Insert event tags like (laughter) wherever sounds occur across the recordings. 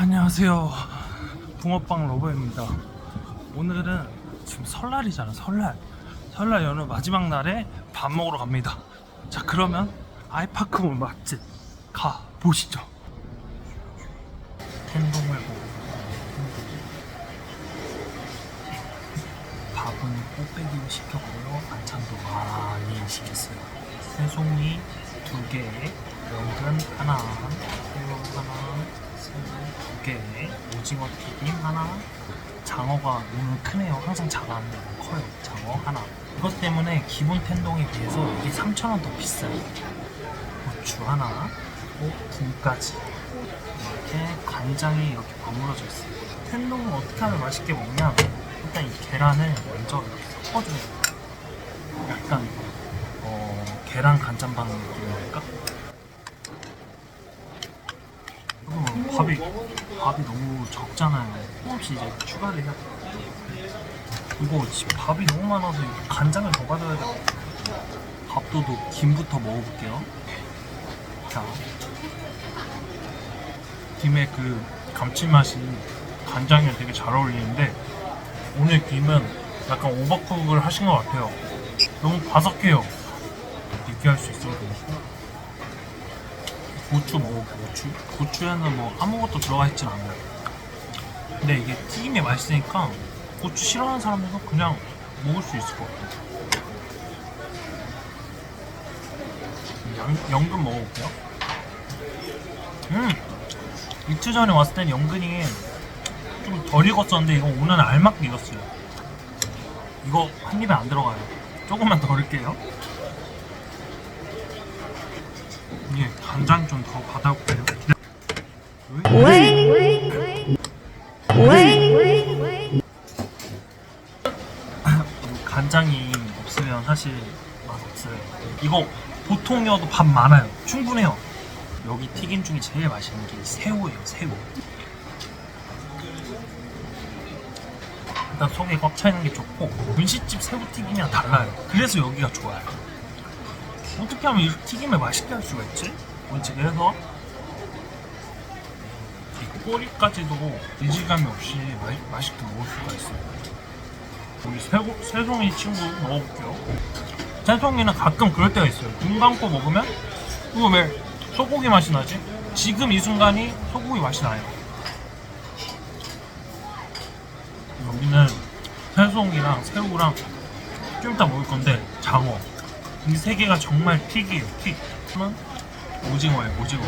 안녕하세요. 붕어빵 러버입니다. 오늘은 지금 설날이잖아, 설날. 설날 연휴 마지막 날에 밥 먹으러 갑니다. 자, 그러면 아이파크몰 맛집 가 보시죠. 텐동을 보고 밥은 꽃배기로 시켰고요. 반찬도 많이 시켰어요. 새송이 두 개, 연근 하나, 두 개, 오징어 튀김 하나, 장어가 오늘 크네요. 항상 작았는데 커요. 장어 하나. 이것 때문에 기본 텐동에 비해서 이게 3,000원 더 비싸요. 고추 하나, 그리고 김까지. 이렇게 간장이 이렇게 버무려져 있어요. 텐동을 어떻게 하면 맛있게 먹냐? 일단 이 계란을 먼저 이렇게 섞어줘요. 약간 어, 계란 간장밥 느낌이랄까? 그리고 밥이 밥이 너무 적잖아요. 조금씩 이제 추가를 해야 돼. 이거 지금 밥이 너무 많아서 간장을 더 받아야 돼. 밥도도 김부터 먹어볼게요. 자, 김의 그 감칠맛이 간장이랑 되게 잘 어울리는데 오늘 김은 약간 오버쿡을 하신 것 같아요. 너무 바삭해요. 느끼할 수 있어요. 고추 먹어 고추. 고추에는 뭐 아무것도 들어가 있진 않아요. 근데 이게 튀김이 맛있으니까 고추 싫어하는 사람들도 그냥 먹을 수 있을 것 같아요. 양, 연근 먹어볼게요. 음! 이틀 전에 왔을 땐 연근이 좀 덜 익었었는데 이거 오늘은 알맞게 익었어요. 이거 한 입에 안 들어가요. 조금만 더 넣을게요. 이게 간장 좀 더 받아올게요. 간장이 없으면 사실 맛없어요. 이거 보통이어도 밥 많아요. 충분해요. 여기 튀김 중에 제일 맛있는 게 새우예요, 새우. 일단 속에 꽉 차 있는 게 좋고 분식집 새우튀김이랑 달라요. 그래서 여기가 좋아요. 어떻게 하면 이 튀김을 맛있게 할 수가 있지? 뭔지 그래서 이 꼬리까지도 이질감이 없이 마, 맛있게 먹을 수가 있어요. 우리 새고, 새송이 친구 먹어볼게요. 새송이는 가끔 그럴 때가 있어요. 눈 감고 먹으면 이거 왜 소고기 맛이 나지? 지금 이 순간이 소고기 맛이 나요. 여기는 새송이랑 새우랑 좀 이따 먹을 건데 장어 이 세 개가 정말 튀기예요 튀 그러면 오징어예요 오징어.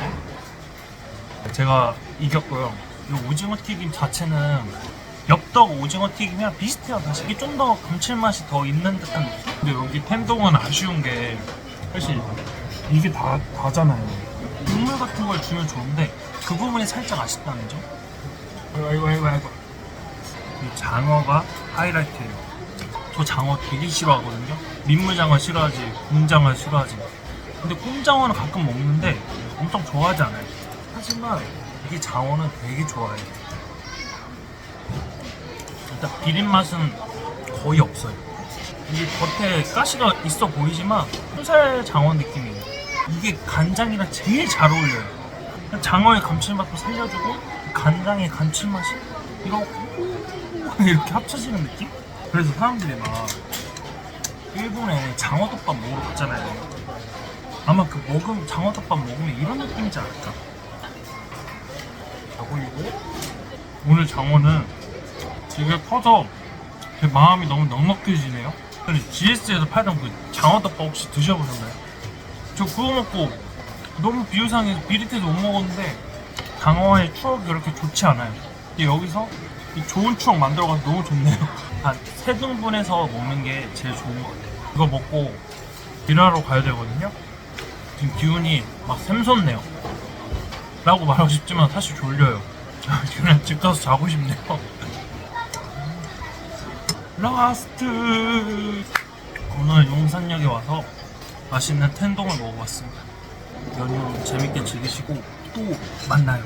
제가 이겼고요. 이 오징어 튀김 자체는 엽떡 오징어 튀김이랑 비슷해요 사실 이게 좀 더 감칠맛이 더 있는 듯한 느낌? 근데 여기 텐동은 아쉬운 게 사실 이게 다, 다잖아요. 국물 같은 걸 주면 좋은데 그 부분이 살짝 아쉽다는 점? 아이고 아이고 아이고. 이 장어가 하이라이트예요. 저 장어 되게 싫어하거든요. 민물장어 싫어하지, 곰장어 싫어하지. 근데 곰장어는 가끔 먹는데 엄청 좋아하지 않아요. 하지만 이게 장어는 되게 좋아해요. 일단 비린 맛은 거의 없어요. 이게 겉에 가시가 있어 보이지만 순살 장어 느낌이에요. 이게 간장이랑 제일 잘 어울려요. 장어의 감칠맛도 살려주고 간장의 감칠맛이 이렇게 이렇게 합쳐지는 느낌? 그래서 사람들이 막 일본에 장어덮밥 먹으러 갔잖아요. 아마 그 먹음 장어덮밥 먹으면 이런 느낌이지 않을까? 그리고 오늘 장어는 되게 커서 제 마음이 너무 넉넉해지네요. 근데 GS에서 팔던 그 장어덮밥 혹시 드셔보셨나요? 저 그거 먹고 너무 비유상해서 비릿해서 못 먹었는데 장어의 추억이 그렇게 좋지 않아요. 근데 여기서 이 좋은 추억 만들어가서 너무 좋네요. (laughs) 한 세 등분해서 먹는 게 제일 좋은 것 같아요. 이거 먹고 일하러 가야 되거든요. 지금 기운이 막 샘솟네요. 라고 말하고 싶지만 사실 졸려요. (laughs) 그냥 집 가서 자고 싶네요. (laughs) 라스트 오늘 용산역에 와서 맛있는 텐동을 먹어봤습니다. 연휴 재밌게 즐기시고 또 만나요.